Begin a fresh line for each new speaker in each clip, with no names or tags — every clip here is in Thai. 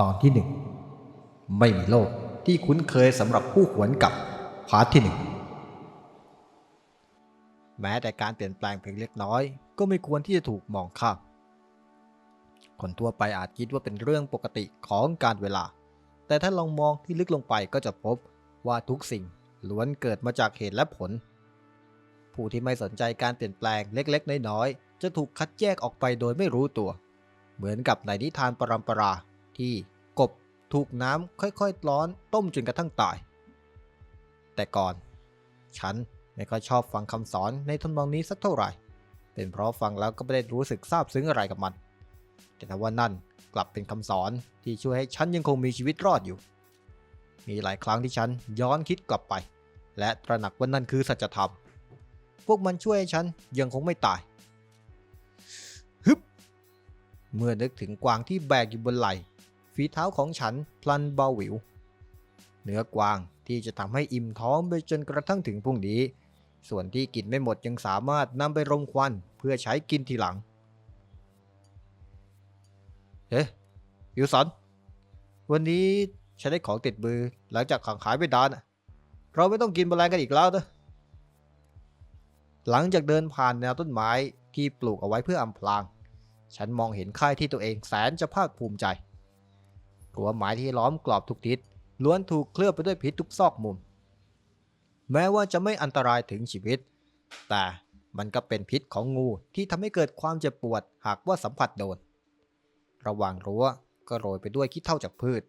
ตอนที่หนึ่งไม่มีโลกที่คุ้นเคยสำหรับผู้หวนกับพาร์ทที่หนึ่งแม้แต่การเปลี่ยนแปลงเพียงเล็กน้อย ก็ไม่ควรที่จะถูกมองข้ามคนทั่วไปอาจคิดว่าเป็นเรื่องปกติของการเวลา แต่ถ้าลองมองที่ลึกลงไปก็จะพบว่าทุกสิ่งล้วนเกิดมาจากเหตุและผล ผู้ที่ไม่สนใจการเปลี่ยนแปลงเล็กๆ น้อยๆจะถูกคัดแยกออกไปโดยไม่รู้ตัว เหมือนกับในนิทานปรัมปรา ที่กบถูกน้ำค่อยๆร้อนต้มจนกระทั่งตาย แต่ก่อน ฉันไม่ค่อยชอบฟังคำสอนในทำนองนี้สักเท่าไหร่ เป็นเพราะฟังแล้วก็ไม่ได้รู้สึกซาบซึ้งอะไรกับมัน แต่ถ้าว่านั่นกลับเป็นคำสอนที่ช่วยให้ฉันยังคงมีชีวิตรอดอยู่ มีหลายครั้งที่ฉันย้อนคิดกลับไป และตระหนักว่านั่นคือสัจธรรม พวกมันช่วยให้ฉันยังคงไม่ตาย ฮึบ เมื่อนึกถึงกวางที่แบกอยู่บนไหล่ ฝีเท้าของฉันพลันเบาหวิว เนื้อกวางที่จะทำให้อิ่มท้องไปจนกระทั่งถึงพรุ่งนี้ ส่วนที่กินไม่หมดยังสามารถนำไปรมควันเพื่อใช้กินทีหลัง เฮ้วิวสัน วันนี้ฉันได้ของติดมือหลังจากขังขายไปดานเราไม่ต้องกินแมลงกันอีกแล้วนะหลังจากเดินผ่านแนวต้นไม้ที่ปลูกเอาไว้เพื่ออำพราง ฉันมองเห็นค่ายที่ตัวเองแสนจะภาคภูมิใจ รั้วไม้ที่ล้อมกรอบทุกทิศล้วนถูกเคลือบไปด้วยพิษทุกซอกมุม แม้ว่าจะไม่อันตรายถึงชีวิต แต่มันก็เป็นพิษของงูที่ทำให้เกิดความเจ็บปวดหากว่าสัมผัสโดน ระหว่างรั้วก็โรยไปด้วยขี้เถ้าจากพืช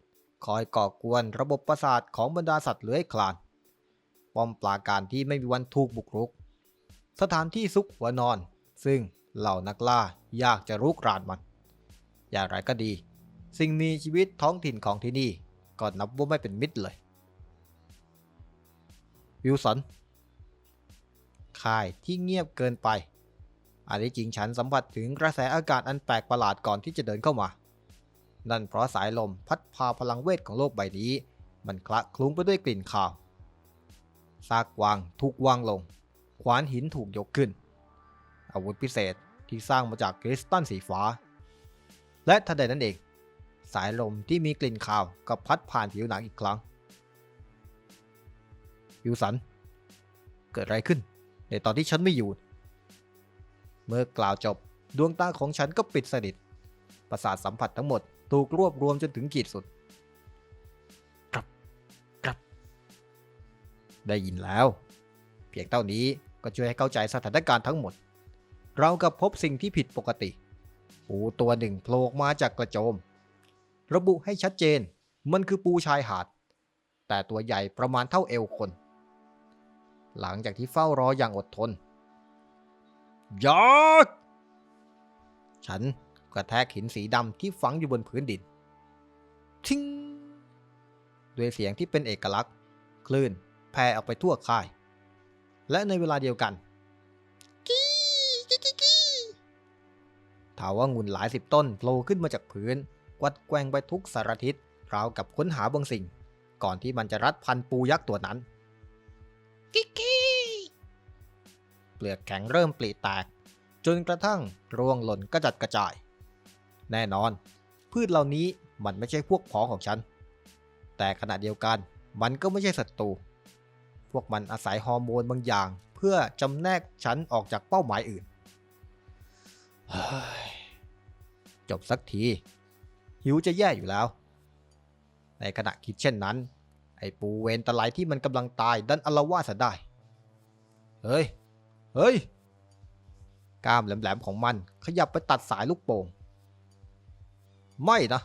คอยก่อกวนระบบประสาทของบรรดาสัตว์เลื้อยคลาน ป้อมปราการที่ไม่มีวันถูกบุกรุก สถานที่ซุกหัวนอน ซึ่งเหล่านักล่ายากจะรุกรานมัน อย่างไรก็ดี สิ่งมีชีวิตท้องถิ่นของที่นี่ก็นับว่าไม่เป็นมิตรเลย วิลสันค่ายที่เงียบเกินไป อันที่จริงฉันสัมผัสถึงกระแสอากาศอันแปลกประหลาดก่อนที่จะเดินเข้ามา นั่นเพราะสายลมพัดพาพลังเวทของโลกใบนี้ มันคละคลุ้งไปด้วยกลิ่นข่าว ซากวางถูกวางลง ขวานหินถูกยกขึ้น อาวุธพิเศษที่สร้างมาจากคริสตัลสีฟ้า และทันใดนั้นเอง สายลมที่มีกลิ่นข่าวก็พัดผ่านผิวหนังอีกครั้งวิวสัน เกิดอะไรขึ้น ในตอนที่ฉันไม่อยู่ เมื่อกล่าวจบดวงตาของฉันก็ปิดสนิท ประสาทสัมผัสทั้งหมดถูกรวบรวมจนถึงขีดสุดครับครับ ได้ยินแล้ว เพียงเท่านี้ก็ช่วยให้เข้าใจสถานการณ์ทั้งหมด เรากับพบสิ่งที่ผิดปกติ ปูตัวหนึ่งโผล่ออกมาจากกระโจม ระบุให้ชัดเจน มันคือปูชายหาด แต่ตัวใหญ่ประมาณเท่าเอวคน หลังจากที่เฝ้ารออย่างอดทนยักษ์ฉันกระแทกหินสีดำที่ฝังอยู่บนพื้นดิน ทิ้ง ด้วยเสียงที่เป็นเอกลักษณ์ คลื่นแผ่ออกไปทั่วค่าย และในเวลาเดียวกันกี้กี้กี้กี้ถาว่างุ่นหลายสิบต้นโผล่ขึ้นมาจากพื้น กวัดแกว่งไปทุกสารทิศราวกับค้นหาบางสิ่ง ก่อนที่มันจะรัดพันปูยักษ์ตัวนั้น กิ๊กกี้เปลือกแข็งเริ่มปลีแตก จนกระทั่งร่วงหล่นกระจัดกระจาย แน่นอน พืชเหล่านี้มันไม่ใช่พวกพ้องของฉัน แต่ขณะเดียวกันมันก็ไม่ใช่ศัตรูพวกมันอาศัยฮอร์โมนบางอย่าง เพื่อจำแนกฉันออกจากเป้าหมายอื่นเฮ้ยจบสักที หิวจะแย่อยู่แล้ว ในขณะคิดเช่นนั้น ไอ้ปูเวนตะไลที่มันกำลังตายดันอลาวาดซะได้ เฮ้ย เฮ้ย กล้ามแหลมๆของมันขยับไปตัดสายลูกโป่ง ไม่นะ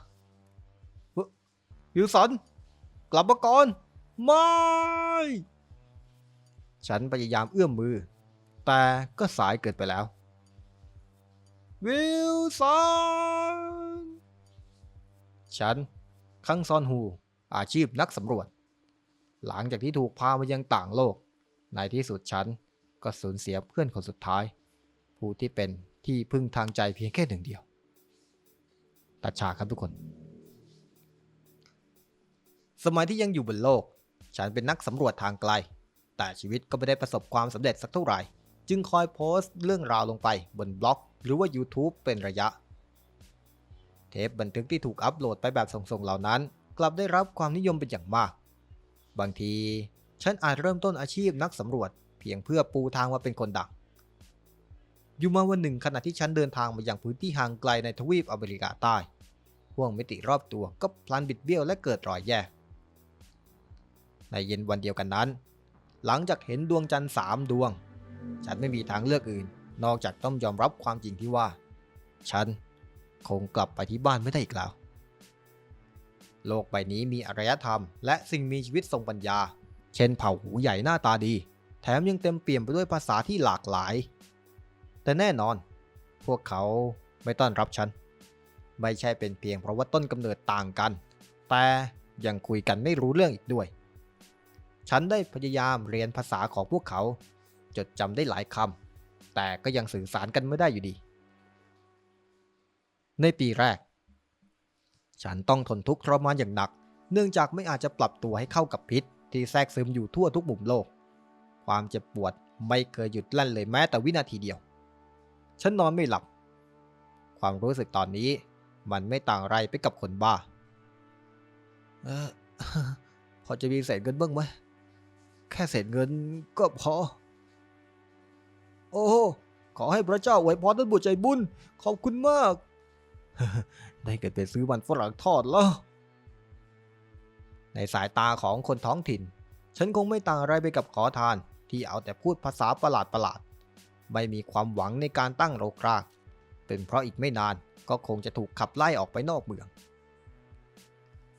วิลสัน กลับมาก่อน ไม่ ฉันพยายามเอื้อมมือ แต่ก็สายเกินไปแล้ว วิลสัน ฉัน คังซอนฮู อาชีพนักสำรวจ หลังจากที่ถูกพามายังต่างโลก ในที่สุดฉันก็สูญเสียเพื่อนคนสุดท้าย ผู้ที่เป็นที่พึ่งทางใจเพียงแค่หนึ่งเดียว ตัดฉากครับทุกคน สมัยที่ยังอยู่บนโลก ฉันเป็นนักสำรวจทางไกล แต่ชีวิตก็ไม่ได้ประสบความสำเร็จสักเท่าไหร่ จึงคอยโพสต์เรื่องราวลงไปบนบล็อก หรือว่า YouTube เป็นระยะ เทปบันทึกที่ถูกอัปโหลดไปแบบส่งๆเหล่านั้น กลับได้รับความนิยมเป็นอย่างมาก บางที ฉันอาจเริ่มต้นอาชีพนักสำรวจ เพียงเพื่อปูทางมาเป็นคนดังอยู่มาวันหนึ่งขณะที่ฉันเดินทางมายังพื้นที่ห่างไกลในทวีปอเมริกาใต้ห่วงมิติรอบตัวก็พลันบิดเบี้ยวและเกิดรอยแยก ในเย็นวันเดียวกันนั้น หลังจากเห็นดวงจันทร์สามดวง ฉันไม่มีทางเลือกอื่น นอกจากต้องยอมรับความจริงที่ว่า ฉัน คงกลับไปที่บ้านไม่ได้อีกแล้ว โลกใบนี้มีอารยธรรม และสิ่งมีชีวิตทรงปัญญา เช่นเผ่าหูใหญ่หน้าตาดี แถมยังเต็มเปี่ยมไปด้วยภาษาที่หลากหลาย แต่แน่นอน พวกเขาไม่ต้อนรับฉัน ไม่ใช่เป็นเพียงเพราะว่าต้นกำเนิดต่างกัน แต่ยังคุยกันไม่รู้เรื่องอีกด้วย ฉันได้พยายามเรียนภาษาของพวกเขา จดจำได้หลายคำแต่ก็ยังสื่อสารกันไม่ได้อยู่ดี ในปีแรก ฉันต้องทนทุกข์ทรมานอย่างหนัก เนื่องจากไม่อาจจะปรับตัวให้เข้ากับพิษ ที่แทรกซึมอยู่ทั่วทุกมุมโลก ความเจ็บปวดไม่เคยหยุดลั่นเลยแม้แต่วินาทีเดียว ฉันนอนไม่หลับ ความรู้สึกตอนนี้มันไม่ต่างไรไปกับคนบ้า เออพอจะมีเศษเงินบ้างไหม แค่เศษเงินก็พอ โอ้ ขอให้พระเจ้าไว้พรท่านบุตรใจบุญ ขอบคุณมาก ได้เกิดไปซื้อมันฝรั่งทอดแล้ว ในสายตาของคนท้องถิ่น ฉันคงไม่ต่างอะไรไปกับขอทานที่เอาแต่พูดภาษาประหลาดประหลาดๆไม่มีความหวังในการตั้งโรคราก เป็นเพราะอีกไม่นานก็คงจะถูกขับไล่ออกไปนอกเมือง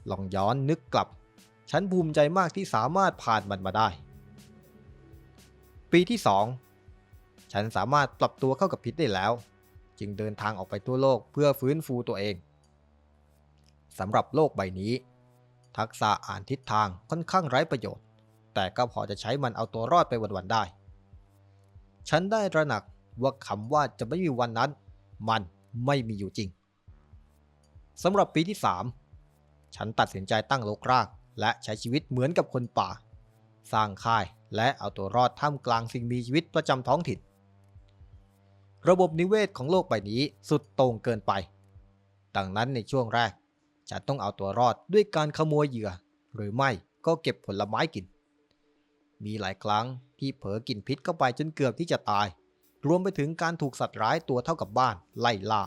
ลองย้อนนึกกลับ ฉันภูมิใจมากที่สามารถผ่านมันมาได้ ปีที่2ฉันสามารถปรับตัวเข้ากับพิษได้แล้ว จึงเดินทางออกไปทั่วโลกเพื่อฟื้นฟูตัวเองสำหรับโลกใบนี้ ทักษะอ่านทิศทางค่อนข้างไร้ประโยชน์ แต่ก็พอจะใช้มันเอาตัวรอดไปวันๆได้ ฉันได้ระหนักว่าคำว่าจะไม่มีวันนั้น มันไม่มีอยู่จริงสำหรับปีที่ 3 ฉันตัดสินใจตั้งโลกราก และใช้ชีวิตเหมือนกับคนป่า สร้างค่ายและเอาตัวรอดท่ามกลางสิ่งมีชีวิตประจำท้องถิ่น ระบบนิเวศของโลกใบนี้สุดโต่งเกินไป ดังนั้นในช่วงแรก ฉันต้องเอาตัวรอดด้วยการขโมยเหยื่อ หรือไม่ก็เก็บผลไม้กิน มีหลายครั้งที่เผลอกินพิษเข้าไปจนเกือบที่จะตาย รวมไปถึงการถูกสัตว์ร้ายตัวเท่ากับบ้านไล่ล่า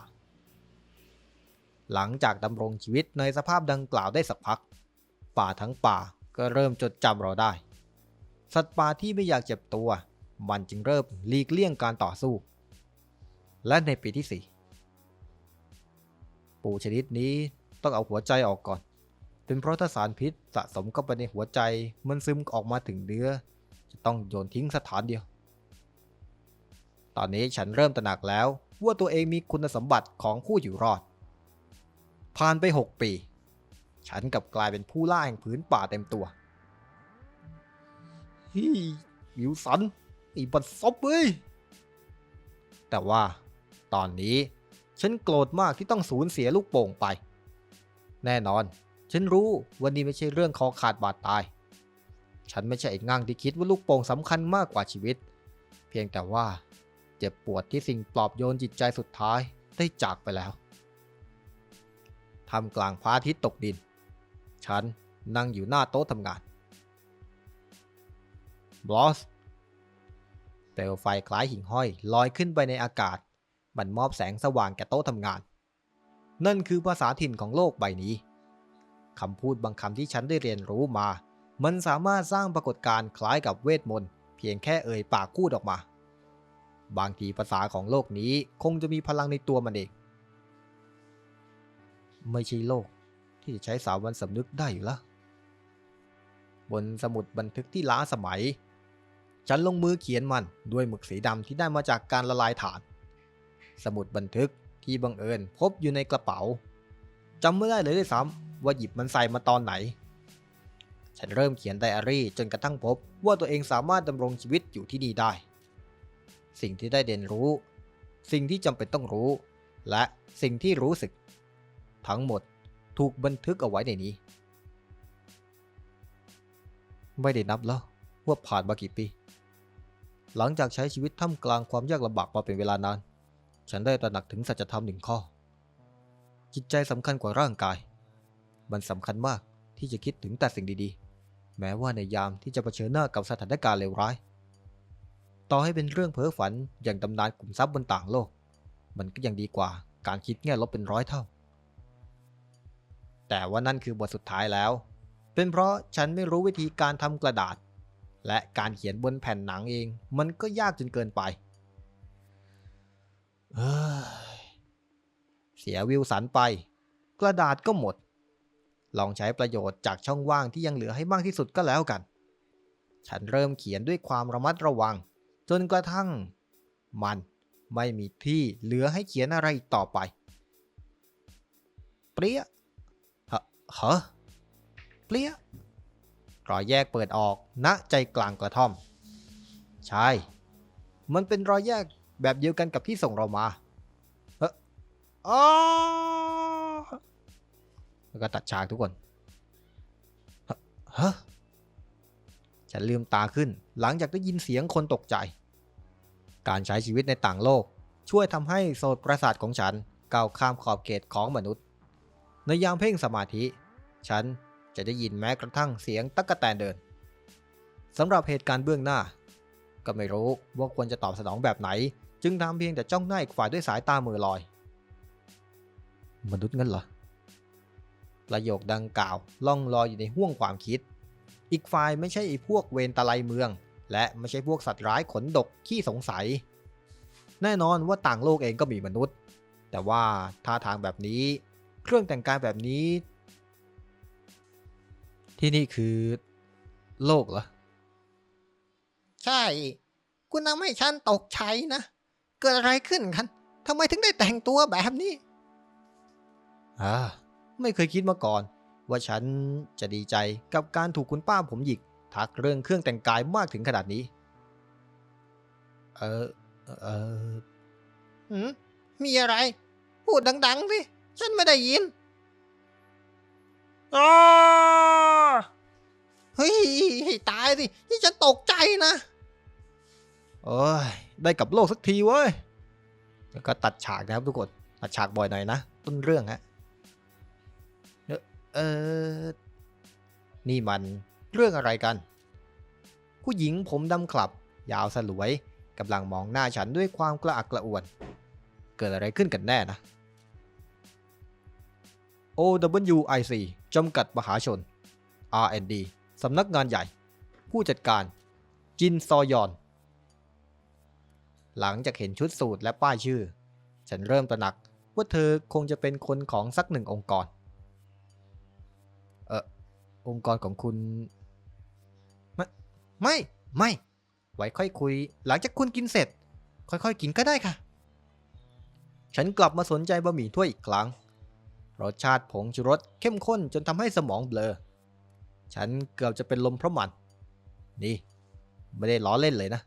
หลังจากดำรงชีวิตในสภาพดังกล่าวได้สักพัก ป่าทั้งป่าก็เริ่มจดจำเราได้ สัตว์ป่าที่ไม่อยากเจ็บตัว มันจึงเริ่มหลีกเลี่ยงการต่อสู้ และในปีที่ 4 ปูชนิดนี้ต้องเอาหัวใจออกก่อน เป็นเพราะถ้าสารพิษสะสมเข้าไปในหัวใจมันซึมออกมาถึงเนื้อ จะต้องโยนทิ้งสถานเดียว ตอนนี้ฉันเริ่มตระหนักแล้วว่าตัวเองมีคุณสมบัติของผู้อยู่รอด ผ่านไป 6 ปี ฉันกลับกลายเป็นผู้ล่าแห่งพื้นป่าเต็มตัวฮีวิวสันอีบัดซบเว้ยแต่ว่า ตอนนี้ ฉันโกรธมากที่ต้องสูญเสียลูกโป่งไป แน่นอน ฉันรู้วันนี้ไม่ใช่เรื่องคอขาดบาดตาย ฉันไม่ใช่ไอ้งั่งที่คิดว่าลูกโป่งสำคัญมากกว่าชีวิต เพียงแต่ว่า เจ็บปวดที่สิ่งปลอบโยนจิตใจสุดท้ายได้จากไปแล้วทำกลางพระอาทิตย์ตกดิน ฉันนั่งอยู่หน้าโต๊ะทำงานบลอสเปลวไฟคล้ายหิ่งห้อยลอยขึ้นไปในอากาศ มันมอบแสงสว่างแก่โต๊ะทำงาน นั่นคือภาษาถิ่นของโลกใบนี้คำพูดบางคำที่ฉันได้เรียนรู้มา มันสามารถสร้างปรากฏการณ์คล้ายกับเวทมนต์เพียงแค่เอ่ยปากพูดออกมา บางทีภาษาของโลกนี้คงจะมีพลังในตัวมันเอง ไม่ใช่โลกที่จะใช้สามัญสำนึกได้อยู่แล้วบนสมุดบันทึกที่ล้าสมัย ฉันลงมือเขียนมันด้วยหมึกสีดำที่ได้มาจากการละลายถ่าน สมุดบันทึกที่บังเอิญพบอยู่ในกระเป๋าจำไม่ได้เลยด้วยซ้ำว่าหยิบมันใส่มาตอนไหน ฉันเริ่มเขียนไดอารี่จนกระทั่งพบว่าตัวเองสามารถดำรงชีวิตอยู่ที่นี่ได้ สิ่งที่ได้เรียนรู้ สิ่งที่จำเป็นต้องรู้ และสิ่งที่รู้สึก ทั้งหมดถูกบันทึกเอาไว้ในนี้ ไม่ได้นับแล้วว่าผ่านมากี่ปี หลังจากใช้ชีวิตท่ามกลางความยากลำบากมาเป็นเวลานาน ฉันได้ตระหนักถึงสัจธรรมหนึ่งข้อ จิตใจสำคัญกว่าร่างกาย มันสำคัญมากที่จะคิดถึงแต่สิ่งดีๆ แม้ว่าในยามที่จะเผชิญหน้ากับสถานการณ์เลวร้าย ต่อให้เป็นเรื่องเพ้อฝันอย่างตำนานกลุ่มทรัพย์บนต่างโลก มันก็ยังดีกว่าการคิดแง่ลบเป็นร้อยเท่า แต่ว่านั่นคือบทสุดท้ายแล้ว เป็นเพราะฉันไม่รู้วิธีการทำกระดาษ และการเขียนบนแผ่นหนังเองมันก็ยากจนเกินไป เสียวิวสันไป กระดาษก็หมด ลองใช้ประโยชน์จากช่องว่างที่ยังเหลือให้มากที่สุดก็แล้วกัน ฉันเริ่มเขียนด้วยความระมัดระวัง จนกระทั่ง มันไม่มีที่เหลือให้เขียนอะไรอีกต่อไป เปรี้ยฮะฮะเปรี้ยรอยแยกเปิดออกณใจกลางกระท่อม ใช่ มันเป็นรอยแยก แบบเดียวกันกับที่ส่งเรามาเฮ้ออ๋อแล้วก็ตัดฉากทุกคนฮะฉันลืมตาขึ้น หลังจากได้ยินเสียงคนตกใจ การใช้ชีวิตในต่างโลก ช่วยทำให้โสตประสาทของฉันก้าวข้ามขอบเขตของมนุษย์ ในยามเพ่งสมาธิ ฉันจะได้ยินแม้กระทั่งเสียงตั๊กแตนเดินสำหรับเหตุการณ์เบื้องหน้า ก็ไม่รู้ว่าควรจะตอบสนองแบบไหน จึงทำเพียงแต่จ้องหน้าอีกฝ่ายด้วยสายตามือลอย มนุษย์งั้นเหรอ ประโยคดังกล่าวล่องลอยอยู่ในห้วงความคิด อีกฝ่ายไม่ใช่ไอ้พวกเวรตะไลเมือง และไม่ใช่พวกสัตว์ร้ายขนดกขี้สงสัย แน่นอนว่าต่างโลกเองก็มีมนุษย์ แต่ว่าท่าทางแบบนี้ เครื่องแต่งกายแบบนี้ ที่นี่คือ โลกเหรอ
ใช่ คุณทำให้ฉันตกใจนะ กิดอะไรขึ้นกันทำไมถึงได้แต่งตัวแบบนี้
อ่าไม่เคยคิดมาก่อน ว่าฉันจะดีใจกับการถูกคุณป้าผมหยิก ทักเรื่องเครื่องแต่งกายมากถึงขนาดนี้ เออเออ
หืมมีอะไร พูดดังๆสิฉันไม่ได้ยินอ้าเฮ้ย ให้ตายสินี่ฉันตกใจนะ
โอ้ยได้กับโลกสักทีเว้ยแล้วก็ตัดฉากนะครับทุกคนตัดฉากบ่อยหน่อยนะต้นเรื่องฮะเออเออนี่มันเรื่องอะไรกัน ผู้หญิงผมดำคลับ ยาวสลวยกำลังมองหน้าฉันด้วยความกระอักกระอ่วน เกิดอะไรขึ้นกันแน่นะ OWIC จำกัดมหาชน R&D สำนักงานใหญ่ ผู้จัดการ จินซอยอน หลังจากเห็นชุดสูทและป้ายชื่อ ฉันเริ่มตระหนักว่าเธอคงจะเป็นคนของสักหนึ่งองค์กร เออองค์กรของคุณ ไม่ไม่ไม่ ไว้ค่อยคุย หลังจากคุณกินเสร็จ ค่อยๆกินก็ได้ค่ะ ฉันกลับมาสนใจบะหมี่ถ้วยอีกครั้งรสชาติผงชูรสเข้มข้นจนทำให้สมองเบลอ ฉันเกือบจะเป็นลมเพราะมัน นี่ ไม่ได้ล้อเล่นเลยนะ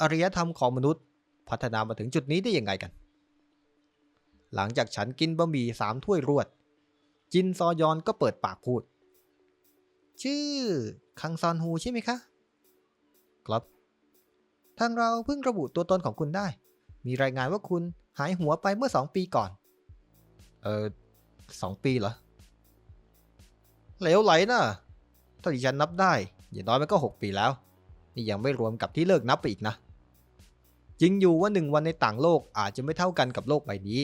อารยธรรมของมนุษย์ พัฒนามาถึงจุดนี้ได้ยังไงกัน หลังจากฉันกินบะหมี่สามถ้วยรวด จินซอยอนก็เปิดปากพูด ชื่อ คังซอนฮูใช่ไหมคะ ครับทางเราเพิ่งระบุตัวตนของคุณได้ มีรายงานว่าคุณหายหัวไปเมื่อสองปีก่อน เออสองปีเหรอ เหลวไหลนะถ้าที่ฉันนับได้ อย่างน้อยมันก็หกปีแล้ว นี่ยังไม่รวมกับที่เลิกนับไปอีกนะ จริงอยู่ว่าหนึ่งวันในต่างโลกอาจจะไม่เท่ากันกับโลกใบนี้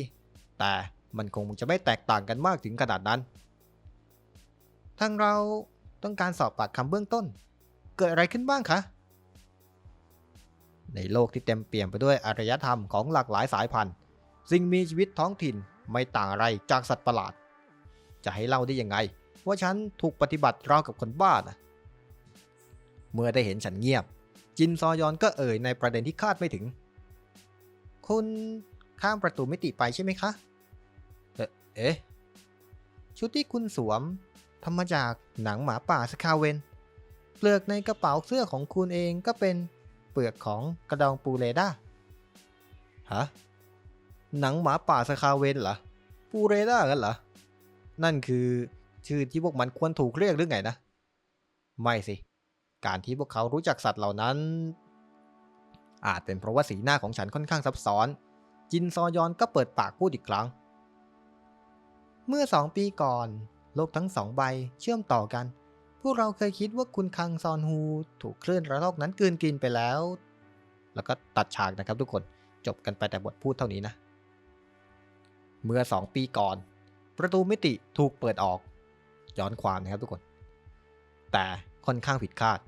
แต่มันคงจะไม่แตกต่างกันมากถึงขนาดนั้น ทางเราต้องการสอบปากคำเบื้องต้น เกิดอะไรขึ้นบ้างคะ ในโลกที่เต็มเปี่ยมไปด้วยอารยธรรมของหลากหลายสายพันธุ์ สิ่งมีชีวิตท้องถิ่นไม่ต่างอะไรจากสัตว์ประหลาด จะให้เล่าได้ยังไง ว่าฉันถูกปฏิบัติราวกับคนบ้านะเมื่อได้เห็นฉันเงียบ จินซอยอนก็เอ่ยในประเด็นที่คาดไม่ถึง คุณข้ามประตูมิติไปใช่ไหมคะ เอ๊ะเอชุดที่คุณสวมทำมาจากหนังหมาป่าสคาเวน เปลือกในกระเป๋าเสื้อของคุณเองก็เป็นเปลือกของกระดองปูเรดาฮะ หนังหมาป่าสคาเวนเหรอ ปูเรดากันเหรอ นั่นคือชื่อที่พวกมันควรถูกเรียกหรือไงนะ ไม่สิ การที่พวกเขารู้จักสัตว์เหล่านั้น อาจเป็นเพราะว่าสีหน้าของฉันค่อนข้างซับซ้อน จินซอยอนก็เปิดปากพูดอีกครั้ง
เมื่อสองปีก่อน โลกทั้งสองใบเชื่อมต่อกัน พวกเราเคยคิดว่าคุณคังซอนฮูถูกคลื่นระลอกนั้นกืนกินไปแล้ว
แล้วก็ตัดฉากนะครับทุกคนจบกันไปแต่บทพูดเท่านี้นะ เมื่อ2ปีก่อน ประตูมิติถูกเปิดออก ย้อนความนะครับทุกคน แต่ค่อนข้างผิดคาด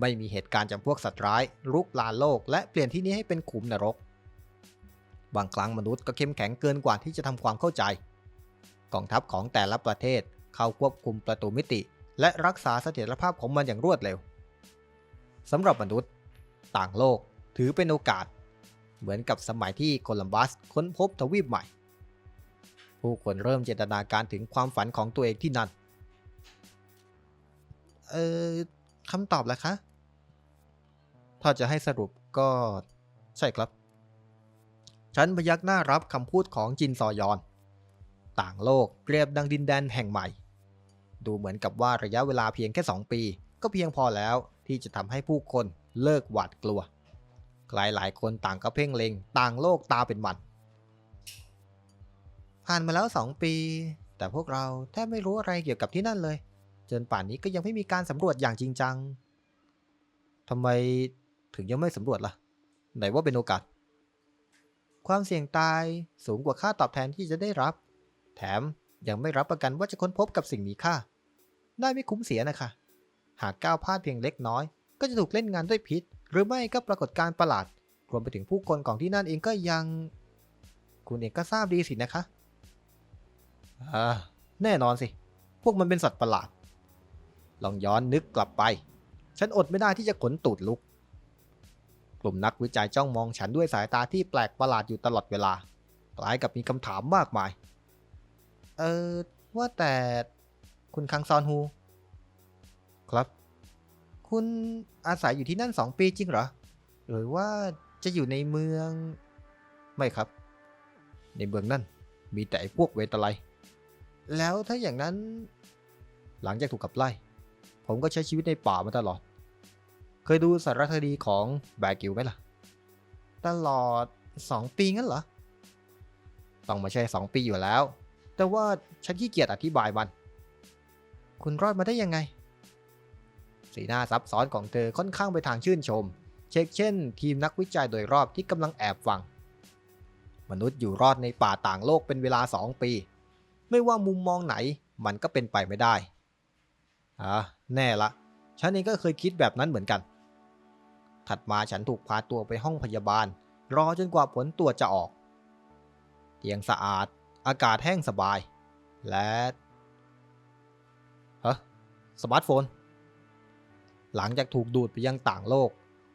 ไม่มีเหตุการณ์จำพวกสัตว์ร้ายรุกลานโลก และเปลี่ยนที่นี้ให้เป็นขุมนรก บางครั้งมนุษย์ก็เข้มแข็งเกินกว่าที่จะทำความเข้าใจ กองทัพของแต่ละประเทศเข้าควบคุมประตูมิติ และรักษาเสถียรภาพของมันอย่างรวดเร็วสำหรับมนุษย์ ต่างโลกถือเป็นโอกาส เหมือนกับสมัยที่โคลัมบัสค้นพบทวีปใหม่ ผู้คนเริ่มจินตนาการถึงความฝันของตัวเองที่นั่น
เออ คำตอบล่ะคะ
ถ้าจะให้สรุปก็ใช่ครับ ฉันพยักหน้ารับคำพูดของจินซอยอน ต่างโลกเปรียบดังดินแดนแห่งใหม่ ดูเหมือนกับว่าระยะเวลาเพียงแค่ 2 ปี ก็เพียงพอแล้วที่จะทำให้ผู้คนเลิกหวาดกลัวหลายหลายคนต่างก็เพ่งเล็ง ต่างโลกตาเป็นมัน
ผ่านมาแล้วสองปี แต่พวกเราแทบไม่รู้อะไรเกี่ยวกับที่นั่นเลย จนป่านนี้ก็ยังไม่มีการสำรวจอย่างจริงจัง
ทำไมถึงยังไม่สำรวจล่ะ ไหนว่าเป็นโอกาส
ความเสี่ยงตายสูงกว่าค่าตอบแทนที่จะได้รับ แถมยังไม่รับประกันว่าจะค้นพบกับสิ่งมีค่า ได้ไม่คุ้มเสียนะคะ หากก้าวพลาดเพียงเล็กน้อย ก็จะถูกเล่นงานด้วยพิษ หรือไม่ก็ปรากฏการประหลาด รวมไปถึงผู้คนของที่นั่นเองก็ยัง คุณเองก็ทราบดีสินะคะ
อ่า แน่นอนสิ พวกมันเป็นสัตว์ประหลาด ลองย้อนนึกกลับไป ฉันอดไม่ได้ที่จะขนตูดลุก กลุ่มนักวิจัยจ้องมองฉันด้วยสายตาที่แปลกประหลาดอยู่ตลอดเวลาคล้ายกับมีคำถามมากมาย
เออว่าแต่คุณคังซอนฮู
ครับ
คุณอาศัยอยู่ที่นั่นสองปีจริงเหรอ หรือว่าจะอยู่ในเมือง
ไม่ครับ ในเมืองนั่นมีแต่พวกเวตาไล
แล้วถ้าอย่างนั้น
หลังจากถูกขับไล่ ผมก็ใช้ชีวิตในป่ามาตลอด เคยดูสารคดีของแบร์กิลไหมล่ะ
ตลอดสองปีงั้นเหรอ
ต้องมาใช่สองปีอยู่แล้ว แต่ว่าฉันขี้เกียจอธิบายมัน
คุณรอดมาได้ยังไง
สีหน้าซับซ้อนของเธอค่อนข้างไปทางชื่นชม เช็คเช่น ทีมนักวิจัยโดยรอบที่กำลังแอบฟัง มนุษย์อยู่รอดในป่าต่างโลกเป็นเวลา 2 ปี ไม่ว่ามุมมองไหนมันก็เป็นไปไม่ได้ อะแน่ละ ฉันเองก็เคยคิดแบบนั้นเหมือนกัน ถัดมาฉันถูกพาตัวไปห้องพยาบาล รอจนกว่าผลตรวจจะออก เตียงสะอาด อากาศแห้งสบาย และฮะสมาร์ทโฟน หลังจากถูกดูดไปยังต่างโลก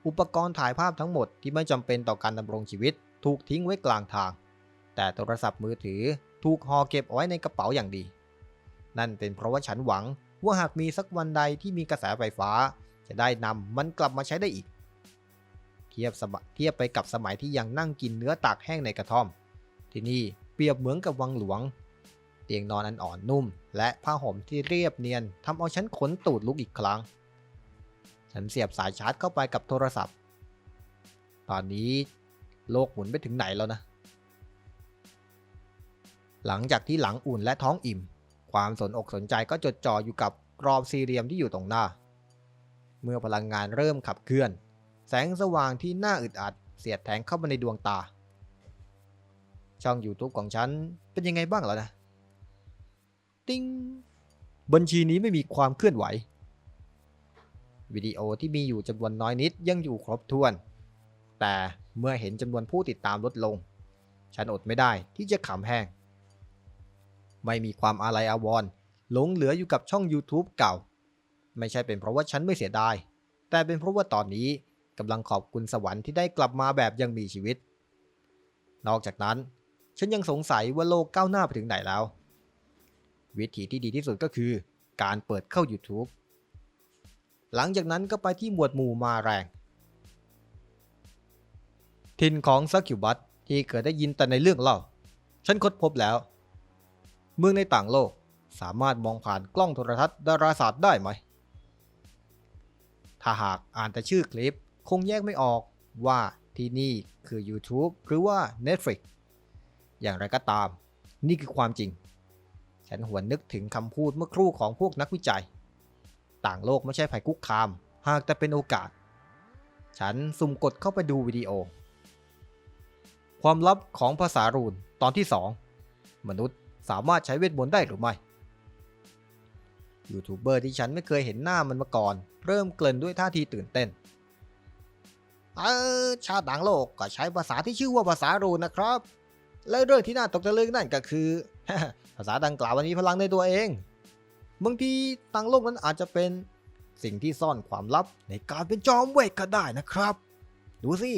อุปกรณ์ถ่ายภาพทั้งหมดที่ไม่จำเป็นต่อการดำรงชีวิต ถูกทิ้งไว้กลางทาง แต่โทรศัพท์มือถือถูกห่อเก็บเอาไว้ในกระเป๋าอย่างดี นั่นเป็นเพราะว่าฉันหวัง ว่าหากมีสักวันใดที่มีกระแสไฟฟ้า จะได้นำมันกลับมาใช้ได้อีก เทียบสมเทียบไปกับสมัยที่ยังนั่งกินเนื้อตากแห้งในกระท่อม ที่นี่เปรียบเหมือนกับวังหลวง เตียงนอนอันอ่อนนุ่ม และผ้าห่มที่เรียบเนียนทำเอาฉันขนตูดลุกอีกครั้ง ฉันเสียบสายชาร์จเข้าไปกับโทรศัพท์ ตอนนี้โลกหมุนไปถึงไหนแล้วนะ หลังจากที่หลังอุ่นและท้องอิ่ม ความสนอกสนใจก็จดจ่ออยู่กับกรอบสี่เหลี่ยมที่อยู่ตรงหน้า เมื่อพลังงานเริ่มขับเคลื่อน แสงสว่างที่น่าอึดอัด เสียดแทงเข้ามาในดวงตา ช่อง YouTube ของฉันเป็นยังไงบ้างแล้วนะ ติ้ง บัญชีนี้ไม่มีความเคลื่อนไหว วิดีโอที่มีอยู่จำนวนน้อยนิดยังอยู่ครบถ้วน แต่เมื่อเห็นจำนวนผู้ติดตามลดลง ฉันอดไม่ได้ที่จะขำแห้ง ไม่มีความอาลัยอาวรณ์หลงเหลืออยู่กับช่อง YouTube เก่า ไม่ใช่เป็นเพราะว่าฉันไม่เสียดาย แต่เป็นเพราะว่าตอนนี้กำลังขอบคุณสวรรค์ที่ได้กลับมาแบบยังมีชีวิต นอกจากนั้น ฉันยังสงสัยว่าโลกก้าวหน้าไปถึงไหนแล้ว วิธีที่ดีที่สุดก็คือ การเปิดเข้า YouTube หลังจากนั้นก็ไปที่หมวดหมู่มาแรง ทินของซักคิวบัตที่เคยได้ยินแต่ในเรื่องเล่า ฉันค้นพบแล้ว เมืองในต่างโลกสามารถมองผ่านกล้องโทรทัศน์ดาราศาสตร์ได้ไหม ถ้าหากอ่านแต่ชื่อคลิปคงแยกไม่ออกว่าที่นี่คือ YouTube หรือว่า Netflix อย่างไรก็ตาม นี่คือความจริง ฉันหวนนึกถึงคำพูดเมื่อครู่ของพวกนักวิจัย ต่างโลกไม่ใช่ภัยคุกคาม หากแต่เป็นโอกาส ฉันสุ่มกดเข้าไปดูวิดีโอ ความลับของภาษารูนตอนที่ 2 มนุษย์ สามารถใช้เวทมนต์ได้หรือไม่ยูทูบเบอร์ที่ฉันไม่เคยเห็นหน้ามันมาก่อน เริ่มเกริ่นด้วยท่าทีตื่นเต้น เออชาวต่างโลกก็ใช้ภาษาที่ชื่อว่าภาษารูนนะครับ และเรื่องที่น่าตกตะลึงนั่นก็คือ ภาษาดังกล่าวมันมีพลังในตัวเองบางทีต่างโลกนั้นอาจจะเป็นสิ่งที่ซ่อนความลับในการเป็นจอมเวทก็ได้นะครับ ดูสิ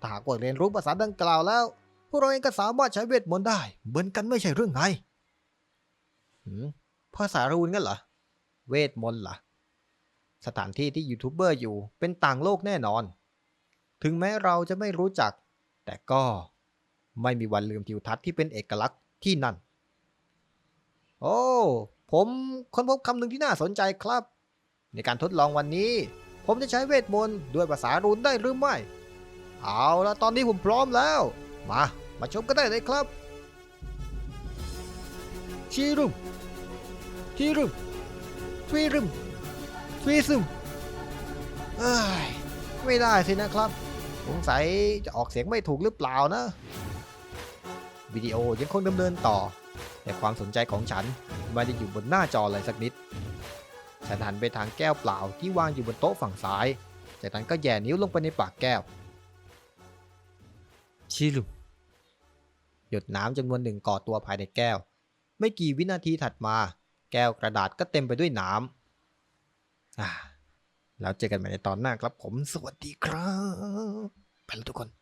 ถ้าหากเรียนรู้ภาษาดังกล่าวแล้ว พวกเราเองก็สามารถใช้เวทมนต์ได้ เหมือนกันไม่ใช่เรื่องไงหืมภาษารูนงั้นเหรอ เวทมนต์เหรอ สถานที่ที่ยูทูบเบอร์อยู่เป็นต่างโลกแน่นอน ถึงแม้เราจะไม่รู้จัก แต่ก็ไม่มีวันลืมทิวทัศน์ที่เป็นเอกลักษณ์ที่นั่น โอ้ ผมค้นพบคำหนึ่งที่น่าสนใจครับ ในการทดลองวันนี้ ผมจะใช้เวทมนต์ด้วยภาษารูนได้หรือไม่ เอาละตอนนี้ผมพร้อมแล้ว มา มาชมกันได้เลยครับ ชีรุมชีรุมทวีรุมทวีซึมเอ้ยไม่ได้สินะครับ สงสัยจะออกเสียงไม่ถูกหรือเปล่านะ วิดีโอยังคงดำเนินต่อ แต่ความสนใจของฉันไม่ได้อยู่บนหน้าจอเลยสักนิด ฉันหันไปทางแก้วเปล่าที่วางอยู่บนโต๊ะฝั่งซ้าย จากนั้นก็แย่นิ้วลงไปในปากแก้วชิลุม หยดน้ำจำนวนหนึ่งก่อตัวภายในแก้ว ไม่กี่วินาทีถัดมา แก้วกระดาษก็เต็มไปด้วยน้ำอ่าแล้วเจอกันใหม่ในตอนหน้าครับผม สวัสดีครับ ไปแล้วทุกคน